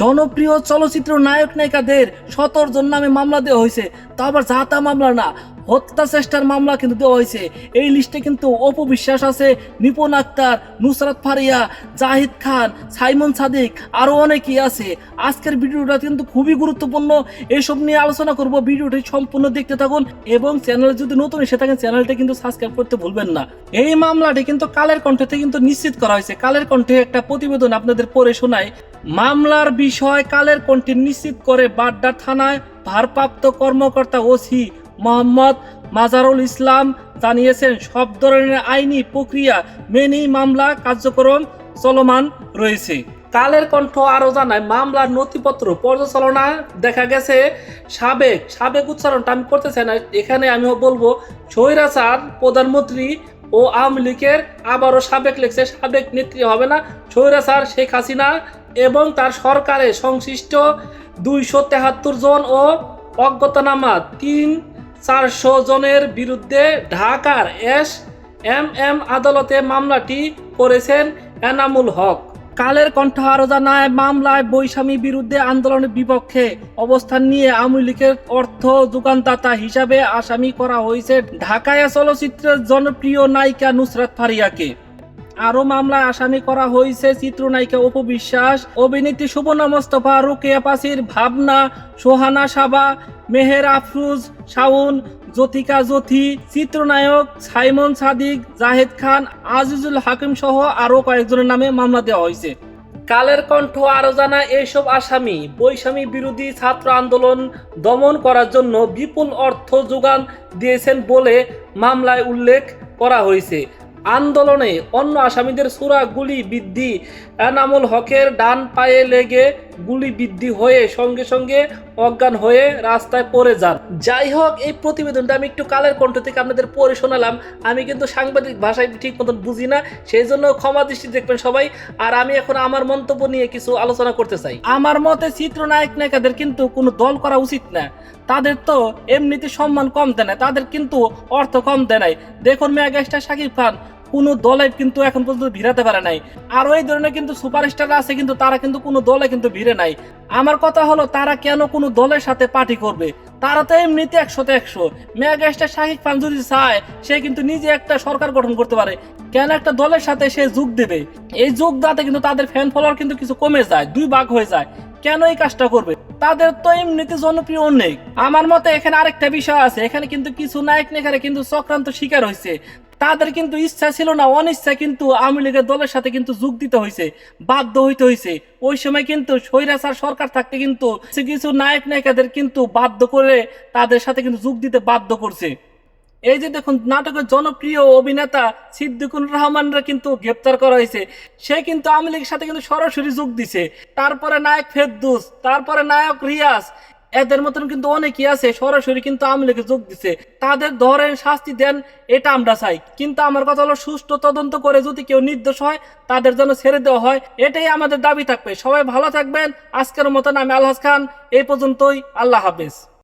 জনপ্রিয় চলচ্চিত্র নায়ক নায়িকাদের সতর্জন নামে মামলা দেওয়া হয়েছে। তা আবার যাতা মামলা না। হত্যা চেষ্টার মামলা কিন্তু দেওয়া হয়েছে। এই লিস্টে কিন্তু অপু বিশ্বাস আছে নিপুণ আক্তার, নুসরাত ফারিয়া, জাহিদ খান, সাইমন সাদিক আরও অনেকেই আছে। আজকের ভিডিওটা কিন্তু খুবই গুরুত্বপূর্ণ। এইসব নিয়ে আলোচনা করব। ভিডিওটি সম্পূর্ণ দেখতে থাকুন এবং চ্যানেল যদি নতুন এসে থাকেন, চ্যানেলটা কিন্তু সাবস্ক্রাইব করতে ভুলবেন না। এই মামলাটি কিন্তু কালের কণ্ঠে কিন্তু নিশ্চিত করা হয়েছে। কালের কণ্ঠে একটা প্রতিবেদন আপনাদের পড়ে শোনায় মামলার বিষয় কালের কণ্ঠে নিশ্চিত করে বাড্ডা থানায় ভারপ্রাপ্ত কর্মকর্তা ওসি মোহাম্মদ মাজারুল ইসলাম জানিয়েছেন, সব ধরনের আইনি প্রক্রিয়া মেনেই মামলা কার্যক্রম চলমান রয়েছে। কালের কণ্ঠ আরও জানায়, মামলার নথিপত্র পর্যালোচনা দেখা গেছে। সাবেক সাবেক উচ্চারণটা আমি করতে চাই না, এখানে আমি বলব, স্বৈরাচার প্রধানমন্ত্রী ও আওয়ামী লীগের আবারও সাবেক লেগছে, সাবেক নেত্রী হবে না স্বৈরাচার শেখ হাসিনা এবং তার সরকারে সংশ্লিষ্ট দুইশো তেহাত্তর জন ও অজ্ঞাতনামা তিন চারশো জনের বিরুদ্ধে ঢাকার এস এম এম আদালতে মামলাটি করেছেন এনামুল হক। কালের কণ্ঠ আরও জানায়, মামলায় বৈষম্য বিরুদ্ধে আন্দোলনের বিপক্ষে অবস্থান নিয়ে আওয়ামী লীগের অর্থ যোগানদাতা হিসাবে আসামি করা হয়েছে ঢাকায় চলচ্চিত্রের জনপ্রিয় নায়িকা নুসরাত ফারিয়াকে। আরও মামলায় আসামি করা হয়েছে চিত্রনায়িকা অপু বিশ্বাস, অভিনেত্রী সুবর্ণা মোস্তফা, রুকেয়া পাসির ভাবনা, সোহানা সাবা, মেহের আফরুজ শাউন জ্যোতিকা জ্যোতি, চিত্রনায়ক সাইমন সাদিক, জাহেদ খান, আজিজুল হাকিম সহ আরও কয়েকজনের নামে মামলা দেওয়া হয়েছে। কালের কণ্ঠ আরও জানায় এইসব আসামি। বৈষম্য বিরোধী ছাত্র আন্দোলন দমন করার জন্য বিপুল অর্থ যোগান দিয়েছেন বলে মামলায় উল্লেখ করা হয়েছে। আন্দোলনে অন্য আসামিদের সুরা গুলি বৃদ্ধি, এনামুল হকের ডান পায়ে লেগে গুলি বৃদ্ধি হয়ে সঙ্গে সঙ্গে অজ্ঞান হয়ে রাস্তায় পড়ে যান। যাই হোক, এই প্রতিবেদনটা আমি একটু কালের কণ্ঠ থেকে আপনাদের পড়ে শোনালাম। আমি কিন্তু সাংবাদিক ভাষায় ঠিক মতন বুঝি না, সেই জন্য ক্ষমা দৃষ্টি দেখবেন সবাই। আর আমি এখন আমার মন্তব্য নিয়ে কিছু আলোচনা করতে চাই। আমার মতে চিত্রনায়ক নায়িকাদের কিন্তু কোনো দল করা উচিত না। তাদের তো এমনিতে সম্মান কম দেয় না, তাদের কিন্তু অর্থ কম দেয় নাই। দেখুন মেগাস্টার শাকিব খান কোনো দলে কিন্তু এখন পর্যন্ত ভিড়াতে পারে নাই। আর ওই ধরনের কিন্তু সুপারস্টার আছে কিন্তু তারা কিন্তু কোনো দলে কিন্তু ভিড়ে নাই। আমার কথা হলো, তারা কেন কোনো দলের সাথে পার্টি করবে? তারা তো এমনিতে একশোতে একশো। মেগাস্টার শাকিব খান যদি চায়, সে কিন্তু নিজে একটা সরকার গঠন করতে পারে। কেন একটা দলের সাথে সে যোগ দেবে? এই যোগ দাতে কিন্তু তাদের ফ্যান ফলোয়ার কিন্তু কিছু কমে যায়, দুই ভাগ হয়ে যায়। কেন এই কাজটা করবে? তাদের তো এমনিতে জনপ্রিয় অনেক। আমার মতে এখানে আরেকটা বিষয় আছে। এখানে কিন্তু কিছু নায়ক নেখারে কিন্তু চক্রান্ত শিকার হয়েছে তাদের কিন্তু ইচ্ছা ছিল না, অনিচ্ছা কিন্তু আওয়ামী লীগের দলের সাথে কিন্তু যোগ দিতে হয়েছে, বাধ্য হইতে হয়েছে। ওই সময় কিন্তু স্বৈরাচার সরকার থাকতে কিন্তু কিছু নায়ক নায়িকাদের কিন্তু বাধ্য করে তাদের সাথে কিন্তু যোগ দিতে বাধ্য করছে। এই যে দেখুন, নাটকের জনপ্রিয় অভিনেতা সিদ্দিকুর রহমানরা কিন্তু গ্রেপ্তার করা হয়েছে। সে কিন্তু আওয়ামী লীগের সাথে কিন্তু সরাসরি যোগ দিছে। তারপরে নায়ক ফেরদুস, তারপরে নায়ক রিয়াজ এদের মতন কিন্তু অনেকেই আছে, সরাসরি কিন্তু আমলেকে যোগ দিছে। তাদের ধরেন শাস্তি দেন, এটা আমরা চাই। কিন্তু আমার কথা হলো, সুষ্ঠু তদন্ত করে যদি কেউ নির্দোষ হয়, তাদের জন্য ছেড়ে দেওয়া হয়। এটাই আমাদের দাবি থাকবে। সবাই ভালো থাকবেন। আজকের মতন আমি আলহাজ খান। এই পর্যন্তই। আল্লাহ হাফেজ।